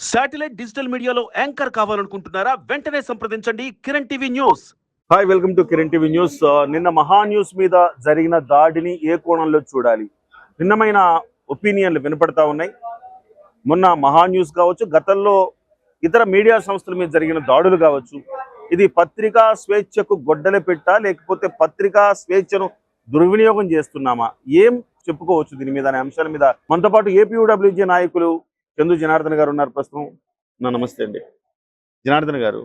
Satellite digital మీడియాలో anchor కావాలనుకుంటున్నారా? వెంటనే సంప్రదించండి. Kiran TV news. Hi welcome to Kiran TV news నిన్న మహా న్యూస్ మీద జరిగిన దాడిని ఏ కోణంలో చూడాలి? భిన్నమైన ఒపీనియన్లు వినపడతా ఉన్నాయి. మొన్న మహా న్యూస్ కావచ్చు గతంలో ఇతర మీడియా సంస్థల మీద జరిగిన దాడులు కావచ్చు. ఇది పత్రికా స్వేచ్ఛకు గొడ్డలు పెట్టా లేకపోతే పత్రికా స్వేచ్ఛను దుర్వినియోగం చేస్తున్నామా? ఏం చెప్పుకోవచ్చు దీని మీద అనే అంశాల మీద. మనతో పాటు ఏపీయూడబ్ల్యూజే నాయకులు చందు జనార్దన్ గారు ఉన్నారు ప్రస్తుతం. నా నమస్తే అండి. జనార్దన్ గారు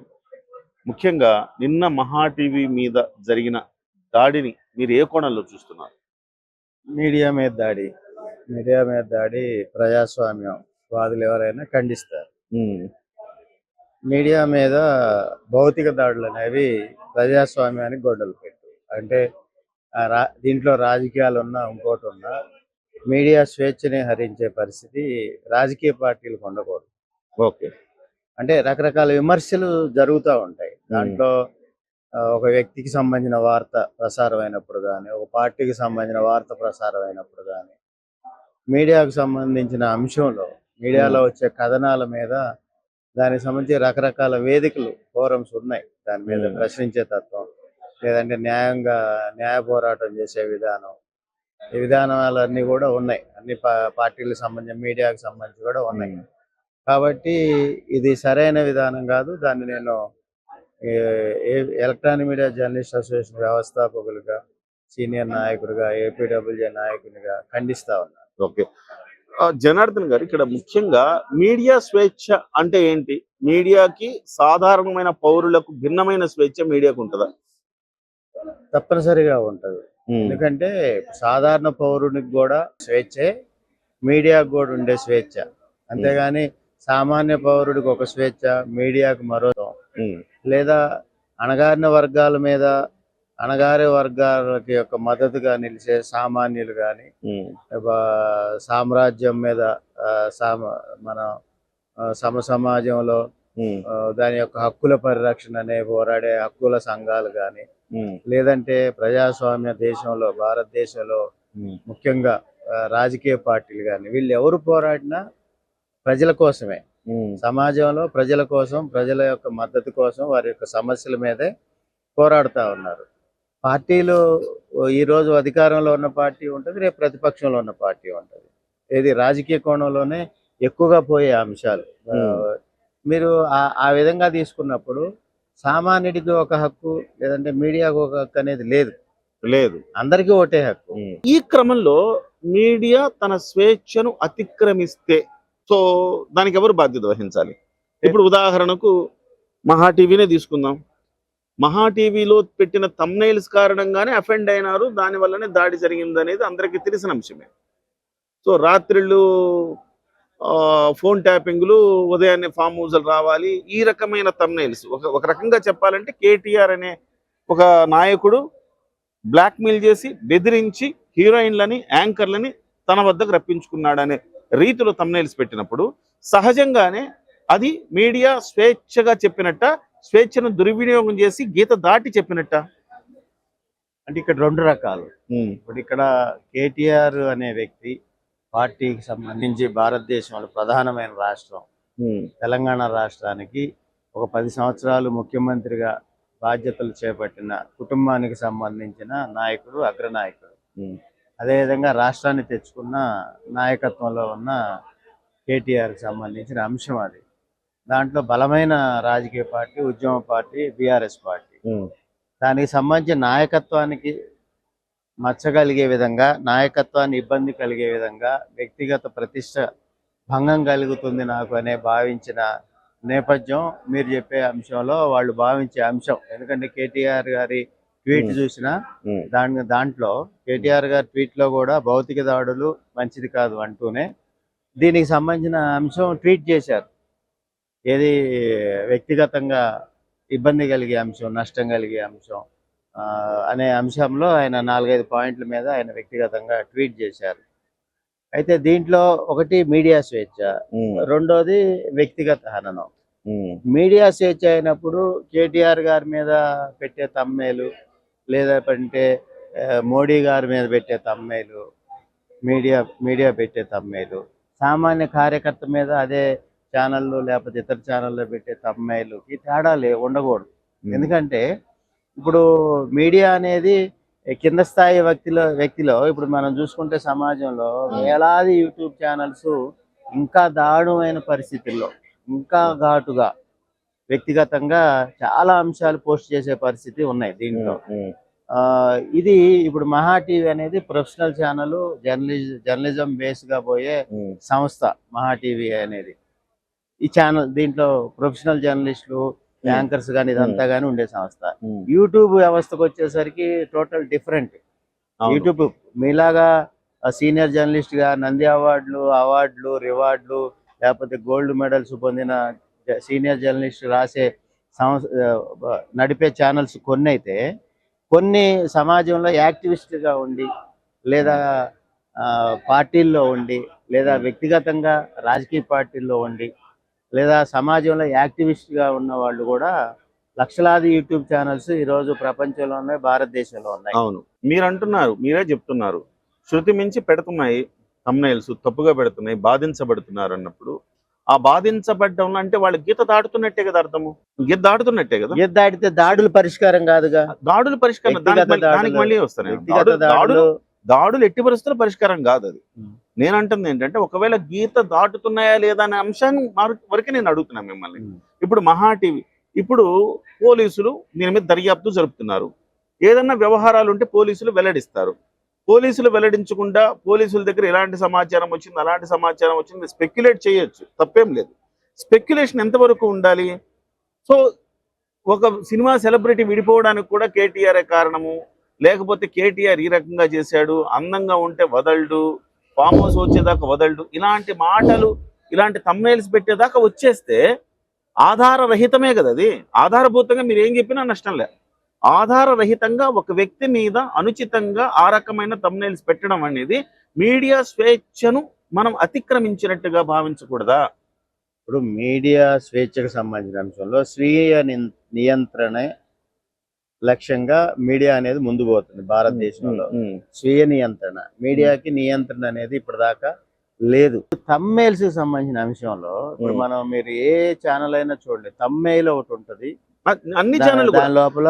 ముఖ్యంగా నిన్న మహా టీవీ మీద జరిగిన దాడిని మీరు ఏ కోణంలో చూస్తున్నారు? మీడియా మీద దాడి. మీడియా మీద దాడి ప్రజాస్వామ్యం వాదులు ఎవరైనా ఖండిస్తారు. మీడియా మీద భౌతిక దాడులు అనేవి ప్రజాస్వామ్యానికి గొడ్డలు పెట్టు. అంటే దీంట్లో రాజకీయాలు ఉన్నా ఇంకోటి ఉన్నా మీడియా స్వేచ్ఛని హరించే పరిస్థితి రాజకీయ పార్టీలకు ఉండకూడదు ఓకే. అంటే రకరకాల విమర్శలు జరుగుతూ ఉంటాయి. దాంట్లో ఒక వ్యక్తికి సంబంధించిన వార్త ప్రసారం అయినప్పుడు కానీ ఒక పార్టీకి సంబంధించిన వార్త ప్రసారం అయినప్పుడు కానీ మీడియాకు సంబంధించిన అంశంలో మీడియాలో వచ్చే కథనాల మీద దానికి సంబంధించి రకరకాల వేదికలు ఫోరమ్స్ ఉన్నాయి. దాని మీద. ప్రశ్నించే తత్వం లేదంటే న్యాయంగా న్యాయ పోరాటం చేసే విధానం ఈ విధానాలన్నీ కూడా ఉన్నాయి. అన్ని పార్టీలకు సంబంధించి మీడియాకు సంబంధించి కూడా ఉన్నాయి. కాబట్టి ఇది సరైన విధానం కాదు. దాన్ని నేను ఎలక్ట్రానిక్ మీడియా జర్నలిస్ట్ అసోసియేషన్ వ్యవస్థాపకులుగా సీనియర్ నాయకుడిగా ఏపీడబ్ల్యూజే నాయకునిగా ఖండిస్తా ఉన్నాను ఓకే. జనార్దన్ గారు ఇక్కడ ముఖ్యంగా మీడియా స్వేచ్ఛ అంటే ఏంటి? మీడియాకి సాధారణమైన పౌరులకు భిన్నమైన స్వేచ్ఛ మీడియాకు ఉంటుందా? తప్పనిసరిగా ఉంటది. ఎందుకంటే సాధారణ పౌరునికి కూడా స్వేచ్ఛే మీడియాకు కూడా ఉండే స్వేచ్ఛ. అంతేగాని సామాన్య పౌరుడికి ఒక స్వేచ్ఛ మీడియాకు మరో లేదా అణగారిన వర్గాల మీద అణగారి వర్గాలకి యొక్క మద్దతుగా నిలిచే సామాన్యులు కానీ సామ్రాజ్యం మీద మన సమ సమాజంలో దాని యొక్క హక్కుల పరిరక్షణ అనే పోరాడే హక్కుల సంఘాలు కానీ ఉమ్, లేదంటే ప్రజాస్వామ్య దేశంలో భారతదేశంలో ఉమ్, ముఖ్యంగా రాజకీయ పార్టీలు కానీ వీళ్ళు ఎవరు పోరాడినా ప్రజల కోసమే. సమాజంలో ప్రజల కోసం ప్రజల యొక్క మద్దతు కోసం వారి యొక్క సమస్యల మీదే పోరాడుతూ ఉన్నారు. పార్టీలు ఈ రోజు అధికారంలో ఉన్న పార్టీ ఉంటుంది రేపు ప్రతిపక్షంలో ఉన్న పార్టీ ఉంటుంది. ఇది రాజకీయ కోణంలోనే ఎక్కువగా పోయే అంశాలు. Hmm. మీరు ఆ- ఆ విధంగా తీసుకున్నప్పుడు సామాన్యుడికి ఒక హక్కు లేదంటే మీడియాకు ఒక హక్కు అనేది లేదు. లేదు. అందరికీ ఒకటే హక్కు. ఈ క్రమంలో మీడియా తన స్వేచ్ఛను అతిక్రమిస్తే సో దానికి ఎవరు బాధ్యత వహించాలి? ఇప్పుడు ఉదాహరణకు మహా టీవీనే తీసుకుందాం. మహా టీవీలో పెట్టిన తమ్నైల్స్ కారణంగానే అఫెండ్ అయినారు. దాని వల్లనే దాడి జరిగింది అనేది అందరికీ తెలిసిన అంశమే. సో రాత్రిళ్ళు ఫోన్ ట్యాపింగ్లు ఉదయాన్నే ఫామ్ హౌస్లు రావాలి. ఈ రకమైన తమ్నైల్స్. ఒక ఒక రకంగా చెప్పాలంటే కేటీఆర్ అనే ఒక నాయకుడు బ్లాక్మెయిల్ చేసి బెదిరించి హీరోయిన్లని యాంకర్లని తన వద్దకు రప్పించుకున్నాడనే రీతిలో తమ్నైల్స్ పెట్టినప్పుడు సహజంగానే అది మీడియా స్వేచ్ఛగా చెప్పినట్ట స్వేచ్ఛను దుర్వినియోగం చేసి గీత దాటి చెప్పినట్ట. అంటే ఇక్కడ రెండు రకాలు. ఇప్పుడు ఇక్కడ కేటీఆర్ అనే వ్యక్తి పార్టీకి సంబంధించి భారతదేశంలో ప్రధానమైన రాష్ట్రం. తెలంగాణ రాష్ట్రానికి ఒక పది సంవత్సరాలు ముఖ్యమంత్రిగా బాధ్యతలు చేపట్టిన కుటుంబానికి సంబంధించిన నాయకుడు అగ్రనాయకుడు. అదేవిధంగా రాష్ట్రాన్ని తెచ్చుకున్న నాయకత్వంలో ఉన్న కేటీఆర్కి సంబంధించిన అంశం అది. దాంట్లో బలమైన రాజకీయ పార్టీ ఉద్యమ పార్టీ బీఆర్ఎస్ పార్టీ. దానికి సంబంధించి నాయకత్వానికి మచ్చ కలిగే విధంగా నాయకత్వాన్ని ఇబ్బంది కలిగే విధంగా వ్యక్తిగత ప్రతిష్ట భంగం కలుగుతుంది నాకు అనే భావించిన నేపథ్యం మీరు చెప్పే అంశంలో వాళ్ళు భావించే అంశం. ఎందుకంటే కేటీఆర్ గారి ట్వీట్. చూసినా దాని దాంట్లో కేటీఆర్ గారి ట్వీట్లో కూడా భౌతిక దాడులు మంచిది కాదు అంటూనే దీనికి సంబంధించిన అంశం ట్వీట్ చేశారు. ఏది వ్యక్తిగతంగా ఇబ్బంది కలిగే అంశం నష్టం కలిగే అంశం అనే అంశంలో ఆయన నాలుగైదు పాయింట్ల మీద ఆయన వ్యక్తిగతంగా ట్వీట్ చేశారు. అయితే దీంట్లో ఒకటి మీడియా స్వేచ్ఛ రెండోది వ్యక్తిగత హననం. మీడియా స్వేచ్ఛ అయినప్పుడు కేటీఆర్ గారి మీద పెట్టే తమ్మేలు లేదంటే మోడీ గారి మీద పెట్టే తమ్మేలు మీడియా మీడియా పెట్టే తమ్మేలు సామాన్య కార్యకర్త మీద అదే ఛానళ్ళు లేకపోతే ఇతర ఛానల్లో పెట్టే తమ్మాయిలకి తేడా లే ఉండకూడదు. ఎందుకంటే ఇప్పుడు మీడియా అనేది కింద స్థాయి వ్యక్తిలో వ్యక్తిలో ఇప్పుడు మనం చూసుకుంటే సమాజంలో వేలాది యూట్యూబ్ ఛానల్స్ ఇంకా దారుణమైన పరిస్థితుల్లో ఇంకా ఘాటుగా వ్యక్తిగతంగా చాలా అంశాలు పోస్ట్ చేసే పరిస్థితి ఉన్నాయి దీంట్లో. ఆ, ఇది ఇప్పుడు మహా టీవీ అనేది ప్రొఫెషనల్ ఛానల్ జర్నలిజం జర్నలిజం బేస్గా పోయే సంస్థ మహా టీవీ అనేది. ఈ ఛానల్ దీంట్లో ప్రొఫెషనల్ జర్నలిస్టులు యాంకర్స్ కానీ ఇదంతా కానీ ఉండే సంస్థ. యూట్యూబ్ వ్యవస్థకు వచ్చేసరికి టోటల్ డిఫరెంట్ యూట్యూబ్ మీలాగా సీనియర్ జర్నలిస్ట్గా నంది అవార్డులు అవార్డులు రివార్డులు లేకపోతే గోల్డ్ మెడల్స్ పొందిన సీనియర్ జర్నలిస్ట్ రాసే నడిపే ఛానల్స్ కొన్ని అయితే కొన్ని సమాజంలో యాక్టివిస్ట్గా ఉండి లేదా పార్టీల్లో ఉండి లేదా వ్యక్తిగతంగా రాజకీయ పార్టీల్లో ఉండి లేదా సమాజంలో యాక్టివిస్ట్గా ఉన్న వాళ్ళు కూడా లక్షలాది యూట్యూబ్ ఛానల్స్ ఈ రోజు ప్రపంచంలో ఉన్నాయి భారతదేశంలో ఉన్నాయి. అవును. మీరు అంటున్నారు మీరే చెప్తున్నారు. శృతి మించి పెడుతున్నాయి తమ్నైల్స్ తప్పుగా పెడుతున్నాయి బాధించబడుతున్నారు అన్నప్పుడు. ఆ బాధించబడ్డం అంటే వాళ్ళు గీత దాటుతున్నట్టే కదా అర్థము? గీత దాటుతున్నట్టే కదా? ఏది దాటితే దాడులు పరిష్కారం కాదుగా. దాడుల పరిష్కారం దానికి మళ్ళీ- దానికి దాడులు- దాడులు ఎట్టి పరిస్థితుల పరిష్కారం కాదు అది. నేను అంటుంది ఏంటంటే ఒకవేళ గీత దాటుతున్నాయా లేదా అనే అంశాన్ని మార్- వరకే నేను అడుగుతున్నా మిమ్మల్ని. ఇప్పుడు మహా టీవీ ఇప్పుడు పోలీసులు దీని మీద దర్యాప్తు జరుపుతున్నారు. ఏదన్నా వ్యవహారాలు ఉంటే పోలీసులు వెల్లడిస్తారు. పోలీసులు వెల్లడించకుండా పోలీసుల దగ్గర ఎలాంటి సమాచారం వచ్చింది అలాంటి సమాచారం వచ్చింది స్పెక్యులేట్ చేయొచ్చు. తప్పేం లేదు. స్పెక్యులేషన్ ఎంతవరకు ఉండాలి? సో ఒక సినిమా సెలబ్రిటీ విడిపోవడానికి కూడా కేటీఆర్ కారణము. లేకపోతే కేటీఆర్ ఈ రకంగా చేశాడు అందంగా ఉంటే వదలడు ఫామ్ హౌస్ వచ్చేదాకా వదలడు. ఇలాంటి మాటలు ఇలాంటి తమ్మేల్స్ పెట్టేదాకా వచ్చేస్తే ఆధారరహితమే కదా అది. ఆధారభూతంగా మీరు ఏం చెప్పినా నష్టం లే. ఆధారరహితంగా ఒక వ్యక్తి మీద అనుచితంగా ఆ రకమైన తమ్నేల్స్ పెట్టడం అనేది మీడియా స్వేచ్ఛను మనం అతిక్రమించినట్టుగా భావించకూడదా? ఇప్పుడు మీడియా స్వేచ్ఛకు సంబంధించిన అంశంలో స్వీయ నిన్- నియంత్రణే లక్ష్యంగా మీడియా అనేది ముందు పోతుంది భారతదేశంలో. స్వీయ నియంత్రణ. మీడియాకి నియంత్రణ అనేది ఇప్పటిదాకా లేదు. తమ్మేల్స్ సంబంధించిన అంశంలో ఇప్పుడు. మనం మీరు ఏ ఛానల్ అయినా చూడండి. తమ్మేల్ ఒకటి ఉంటది. అన్ని ఛానల్ దాని లోపల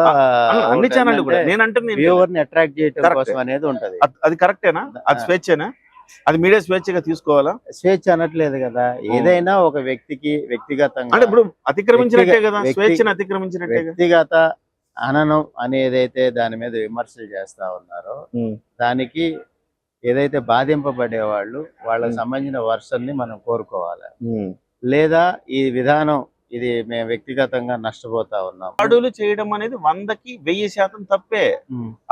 అన్ని ఛానల్ కూడా. వ్యూవర్ని అట్రాక్ట్ చేయడం. కోసం అనేది ఉంటది. అది- కరెక్టేనా అది స్వేచ్ఛనా? అది మీడియా స్వేచ్ఛగా తీసుకోవాలా? స్వేచ్ఛ అనట్లేదు కదా. ఏదైనా ఒక వ్యక్తికి వ్యక్తిగతంగా అంటే ఇప్పుడు అతిక్రమించినట్టే కదా. స్వేచ్ఛను అతిక్రమించినట్టే వ్యక్తిగత హననం అనేదైతే దాని మీద విమర్శలు చేస్తా ఉన్నారో దానికి ఏదైతే బాధింపబడే వాళ్ళు వాళ్ళకి. సంబంధించిన వర్షన్ని మనం కోరుకోవాలి. లేదా ఈ విధానం ఇది మేము వ్యక్తిగతంగా నష్టపోతా ఉన్నాం దాడులు చేయడం అనేది వందకి వెయ్యి శాతం తప్పే.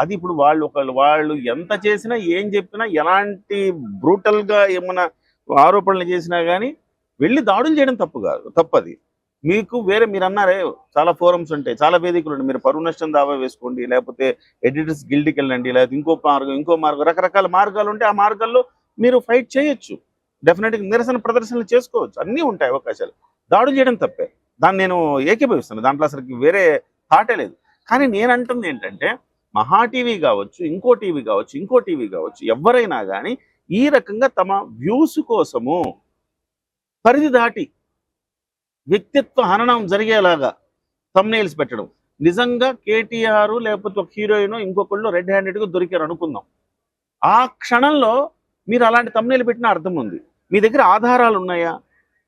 అది ఇప్పుడు వాళ్ళు ఒకళ్ళు వాళ్ళు ఎంత చేసినా ఏం చెప్పినా ఎలాంటి బ్రూటల్గా ఏమైనా ఆరోపణలు చేసినా గానీ వెళ్ళి దాడులు చేయడం తప్పు కాదు తప్పది మీకు వేరే మీరు అన్నారే చాలా ఫోరమ్స్ ఉంటాయి చాలా వేదికలు ఉంటాయి. మీరు పరువు నష్టం దావా వేసుకోండి లేకపోతే ఎడిటర్స్ గిల్డ్కి వెళ్ళండి లేకపోతే ఇంకో మార్గం ఇంకో మార్గం రకరకాల మార్గాలు ఉంటాయి ఆ మార్గాల్లో మీరు ఫైట్ చేయొచ్చు. డెఫినెట్గా నిరసన ప్రదర్శనలు చేసుకోవచ్చు. అన్నీ ఉంటాయి అవకాశాలు. దాడులు చేయడం తప్పే. దాన్ని నేను ఏకీభవిస్తాను. దాంట్లో అసలు వేరే థాటే లేదు. కానీ నేను అంటుంది ఏంటంటే మహా టీవీ కావచ్చు ఇంకో టీవీ కావచ్చు ఇంకో టీవీ కావచ్చు ఎవరైనా కానీ ఈ రకంగా తమ వ్యూస్ కోసము పరిధి దాటి వ్యక్తిత్వ హననం జరిగేలాగా తమ్నేల్స్ పెట్టడం. నిజంగా కేటీఆర్ లేకపోతే ఒక హీరోయిన్ ఇంకొకళ్ళు రెడ్ హ్యాండెడ్గా దొరికారు అనుకుందాం. ఆ క్షణంలో మీరు అలాంటి తమ్నేలు పెట్టిన అర్థం ఉంది. మీ దగ్గర ఆధారాలు ఉన్నాయా?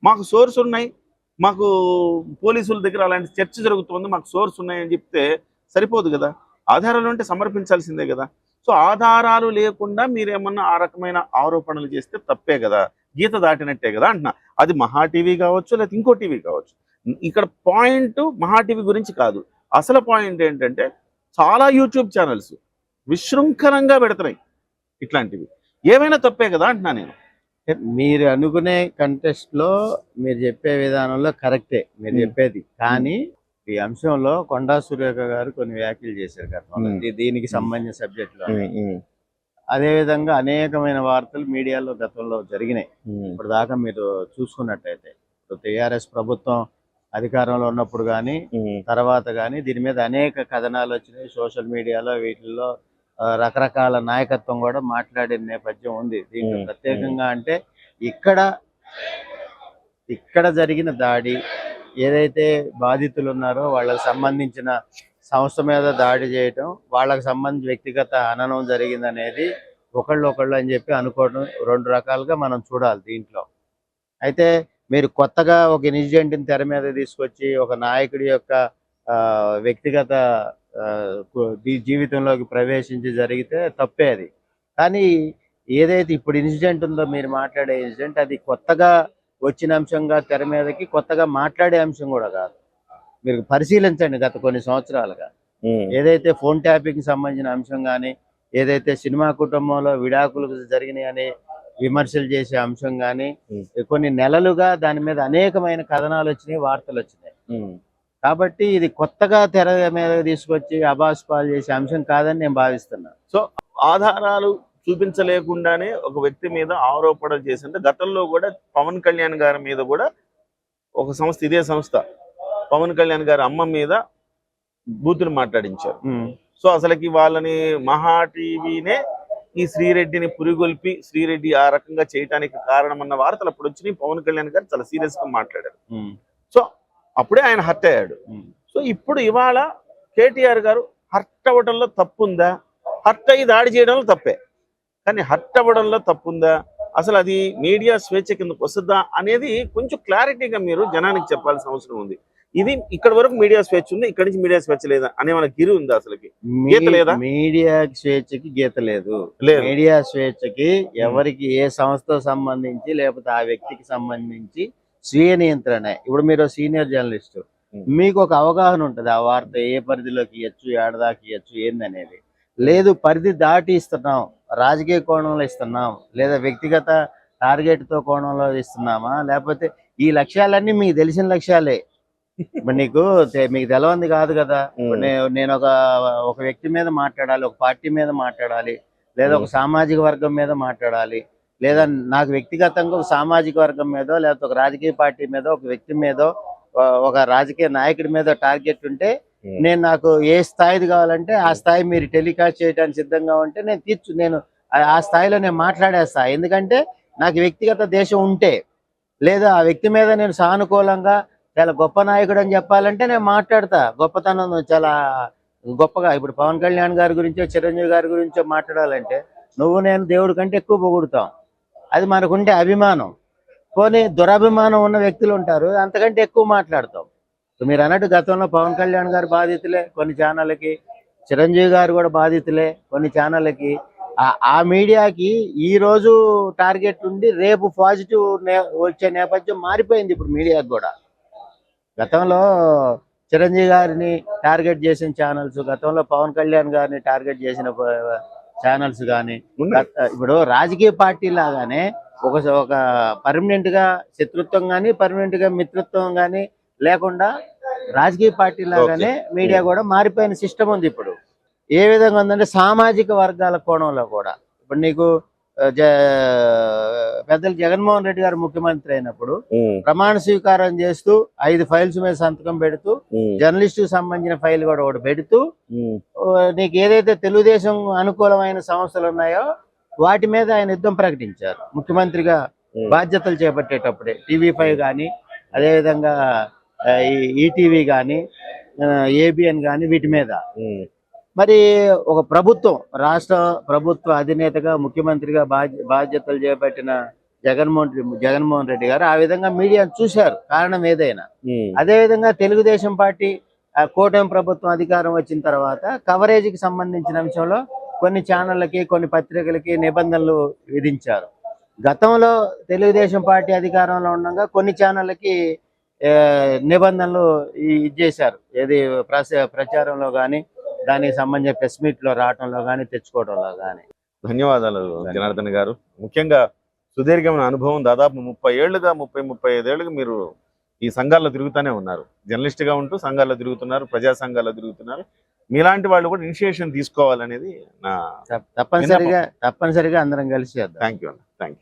మాకు సోర్స్ ఉన్నాయి. మాకు పోలీసుల దగ్గర అలాంటి చర్చ జరుగుతుంది. మాకు సోర్స్ ఉన్నాయని చెప్తే సరిపోదు కదా? ఆధారాలు ఉంటే సమర్పించాల్సిందే కదా? సో ఆధారాలు లేకుండా మీరేమన్నా ఆ రకమైన ఆరోపణలు చేస్తే తప్పే కదా? గీత దాటినట్టే కదా అంటున్నా. అది మహా టీవీ కావచ్చు లేకపోతే ఇంకో టీవీ కావచ్చు. ఇక్కడ పాయింట్ మహా టీవీ గురించి కాదు. అసలు పాయింట్ ఏంటంటే చాలా యూట్యూబ్ ఛానల్స్ విశృంఖలంగా పెడుతున్నాయి ఇట్లాంటివి. ఏమైనా తప్పే కదా అంటున్నా నేను. మీరు అనుకునే కంటెస్ట్లో మీరు చెప్పే విధానంలో కరెక్టే మీరు. చెప్పేది. కానీ ఈ అంశంలో కొండా సురేఖ గారు కొన్ని వ్యాఖ్యలు చేశారు గతంలో Hmm. దీ- దీనికి సంబంధించిన సబ్జెక్ట్ లో ఉమ్, ఉమ్, అదే విధంగా అనేకమైన వార్తలు మీడియాలో గతంలో జరిగినాయి. ఇప్పుడు దాకా మీరు చూసుకున్నట్టయితే టీఆర్ఎస్ ప్రభుత్వం అధికారంలో ఉన్నప్పుడు కానీ తర్వాత కానీ దీని మీద అనేక కథనాలు వచ్చినాయి. సోషల్ మీడియాలో వీటిల్లో రకరకాల నాయకత్వం కూడా మాట్లాడే నేపథ్యం ఉంది. దీంట్లో. ప్రత్యేకంగా అంటే ఇక్కడ ఇక్కడ జరిగిన దాడి ఏదైతే బాధితులు ఉన్నారో వాళ్ళకి సంబంధించిన సంస్థ మీద దాడి చేయటం వాళ్ళకి సంబంధించి వ్యక్తిగత హననం జరిగిందనేది ఒకళ్ళు ఒకళ్ళు అని చెప్పి అనుకోవడం రెండు రకాలుగా మనం చూడాలి దీంట్లో. అయితే మీరు కొత్తగా ఒక ఇన్సిడెంట్ని తెర మీద తీసుకొచ్చి ఒక నాయకుడి యొక్క వ్యక్తిగత జీవితంలోకి ప్రవేశించి జరిగితే తప్పే అది. కానీ ఏదైతే ఇప్పుడు ఇన్సిడెంట్ ఉందో మీరు మాట్లాడే ఇన్సిడెంట్ అది కొత్తగా వచ్చిన అంశంగా తెర మీదకి కొత్తగా మాట్లాడే అంశం కూడా కాదు. మీరు పరిశీలించండి గత కొన్ని సంవత్సరాలుగా. ఏదైతే ఫోన్ ట్యాపింగ్ సంబంధించిన అంశం కానీ ఏదైతే సినిమా కుటుంబంలో విడాకులు జరిగినాయి అని విమర్శలు చేసే అంశం కానీ. కొన్ని నెలలుగా దాని మీద అనేకమైన కథనాలు వచ్చినాయి వార్తలు వచ్చినాయి. కాబట్టి ఇది కొత్తగా తెర మీద తీసుకొచ్చి అబాస్పాలు చేసే అంశం కాదని నేను భావిస్తున్నా. ఆధారాలు చూపించలేకుండానే ఒక వ్యక్తి మీద ఆరోపణలు చేసింటే గతంలో కూడా పవన్ కళ్యాణ్ గారి మీద కూడా ఒక సంస్థ ఇదే సంస్థ. పవన్ కళ్యాణ్ గారి అమ్మ మీద బూతులు మాట్లాడించారు. సో అసలుకి వాళ్ళని మహా టీవీనే ఈ శ్రీరెడ్డిని పురిగొల్పి శ్రీరెడ్డి ఆ రకంగా చేయటానికి కారణం అన్న వార్తలు అప్పుడు వచ్చినాయి. పవన్ కళ్యాణ్ గారు చాలా సీరియస్గా మాట్లాడారు సో అప్పుడే ఆయన హర్ట్ అయ్యాడు. సో ఇప్పుడు ఇవాళ కేటీఆర్ గారు హర్ట్ అవ్వడంలో తప్పుందా? హర్ట్ అయ్యి దాడి చేయడంలో తప్పే. కానీ హర్ట్ అవ్వడంలో తప్పుందా? అసలు అది మీడియా స్వేచ్ఛ కిందకు వస్తుందా? అనేది కొంచెం క్లారిటీగా మీరు జనానికి చెప్పాల్సిన అవసరం ఉంది. ఇది ఇక్కడ వరకు మీడియా స్వేచ్ఛ ఉంది ఇక్కడ నుంచి మీడియా స్వేచ్ఛ లేదా అనే మన గిరి ఉందా అసలుకి. గీత లేదా? మీడియా స్వేచ్ఛకి గీత లేదు. మీడియా స్వేచ్ఛకి ఎవరికి ఏ సంస్థ సంబంధించి లేకపోతే ఆ వ్యక్తికి సంబంధించి స్వీయ నియంత్రణ. ఇప్పుడు మీరు సీనియర్ జర్నలిస్ట్. మీకు ఒక అవగాహన ఉంటుంది ఆ వార్త ఏ పరిధిలోకి ఇవ్వచ్చు ఏడదాకి ఇవ్వచ్చు ఏందనేది. లేదు పరిధి దాటి ఇస్తున్నాం రాజకీయ కోణంలో ఇస్తున్నాం లేదా వ్యక్తిగత టార్గెట్తో కోణంలో ఇస్తున్నామా లేకపోతే ఈ లక్ష్యాలన్నీ మీకు తెలిసిన లక్ష్యాలే. ఇప్పుడు నీకు మీకు తెలవంది కాదు కదా. నేను ఒక ఒక వ్యక్తి మీద మాట్లాడాలి ఒక పార్టీ మీద మాట్లాడాలి లేదా ఒక సామాజిక వర్గం మీద మాట్లాడాలి లేదా నాకు వ్యక్తిగతంగా ఒక సామాజిక వర్గం మీదో లేకపోతే ఒక రాజకీయ పార్టీ మీద ఒక వ్యక్తి మీదో ఒక రాజకీయ నాయకుడి మీద టార్గెట్ ఉంటే. నేను నాకు ఏ స్థాయిది కావాలంటే ఆ స్థాయి మీరు టెలికాస్ట్ చేయడానికి సిద్ధంగా ఉంటే నేను తీర్చు నేను ఆ- ఆ స్థాయిలో నేను మాట్లాడేస్తా. ఎందుకంటే నాకు వ్యక్తిగత దేశం ఉంటే లేదా ఆ వ్యక్తి మీద నేను సానుకూలంగా చాలా గొప్ప నాయకుడు అని చెప్పాలంటే నేను మాట్లాడతా. గొప్పతనం చాలా గొప్పగా. ఇప్పుడు పవన్ కళ్యాణ్ గారి గురించో చిరంజీవి గారి గురించో మాట్లాడాలంటే నువ్వు నేను దేవుడి కంటే ఎక్కువ పొగుడుతాం. అది మనకుంటే అభిమానం. పోనీ దురభిమానం ఉన్న వ్యక్తులు ఉంటారు అంతకంటే ఎక్కువ మాట్లాడతాం. మీరు అన్నట్టు గతంలో పవన్ కళ్యాణ్ గారు బాధితులే కొన్ని ఛానళ్ళకి చిరంజీవి గారు కూడా బాధితులే కొన్ని ఛానళ్ళకి. ఆ- ఆ మీడియాకి ఈ రోజు టార్గెట్ ఉండి రేపు పాజిటివ్ వచ్చే నేపథ్యం మారిపోయింది ఇప్పుడు మీడియాకి కూడా. గతంలో చిరంజీవి గారిని టార్గెట్ చేసిన ఛానల్స్ గతంలో పవన్ కళ్యాణ్ గారిని టార్గెట్ చేసిన ఛానల్స్ కానీ. ఇప్పుడు రాజకీయ పార్టీ లాగానే ఒక ఒక పర్మనెంట్గా శత్రుత్వం గానీ పర్మనెంట్గా మిత్రత్వం గానీ లేకుండా రాజకీయ పార్టీ లాగానే మీడియా కూడా మారిపోయిన సిస్టమ్ ఉంది ఇప్పుడు. ఏ విధంగా ఉందంటే సామాజిక వర్గాల కోణంలో కూడా. ఇప్పుడు నీకు పెద్దలు జగన్మోహన్ రెడ్డి గారు ముఖ్యమంత్రి అయినప్పుడు ప్రమాణ స్వీకారం చేస్తూ ఐదు ఫైల్స్ మీద సంతకం పెడుతూ జర్నలిస్టు సంబంధించిన ఫైల్ కూడా ఒకటి పెడుతూ నీకు ఏదైతే తెలుగుదేశం అనుకూలమైన సంస్థలు ఉన్నాయో వాటి మీద ఆయన యుద్ధం ప్రకటించారు. ముఖ్యమంత్రిగా. బాధ్యతలు చేపట్టేటప్పుడే. టీవీ ఫైవ్ కానీ అదేవిధంగా ఈటీవీ కానీ ఏబిఎన్ కానీ వీటి మీద. మరి ఒక ప్రభుత్వం రాష్ట్ర ప్రభుత్వ అధినేతగా ముఖ్యమంత్రిగా బాధ్య బాధ్యతలు చేపట్టిన జగన్మోహన్ రెడ్డి జగన్మోహన్ రెడ్డి గారు ఆ విధంగా మీడియాను చూశారు. కారణం ఏదైనా. అదేవిధంగా తెలుగుదేశం పార్టీ కూటమి ప్రభుత్వం అధికారం వచ్చిన తర్వాత కవరేజీకి సంబంధించిన అంశంలో కొన్ని ఛానళ్ళకి కొన్ని పత్రికలకి నిబంధనలు విధించారు. గతంలో తెలుగుదేశం పార్టీ అధికారంలో ఉండగా కొన్ని ఛానళ్ళకి నిబంధనలు ఈ- ఇది చేశారు ఏది ప్రచారంలో కానీ దానికి సంబంధించిన ప్రెస్ మీట్లో రావటంలో కానీ తెచ్చుకోవడంలో కానీ ధన్యవాదాలు జనార్దన్ గారు. ముఖ్యంగా సుదీర్ఘమైన అనుభవం దాదాపు ముప్పై ఏళ్ళుగా ముప్పై ముప్పై ఐదేళ్ళుగా మీరు ఈ సంఘాల్లో తిరుగుతూనే ఉన్నారు. జర్నలిస్ట్గా ఉంటూ సంఘాల్లో తిరుగుతున్నారు ప్రజా సంఘాల్లో తిరుగుతున్నారు. మీలాంటి వాళ్ళు కూడా ఇనిషియేషన్ తీసుకోవాలనేది నా తప్పనిసరిగా తప్పనిసరిగా అందరం కలిసి థ్యాంక్ యూ అన్న. Thank you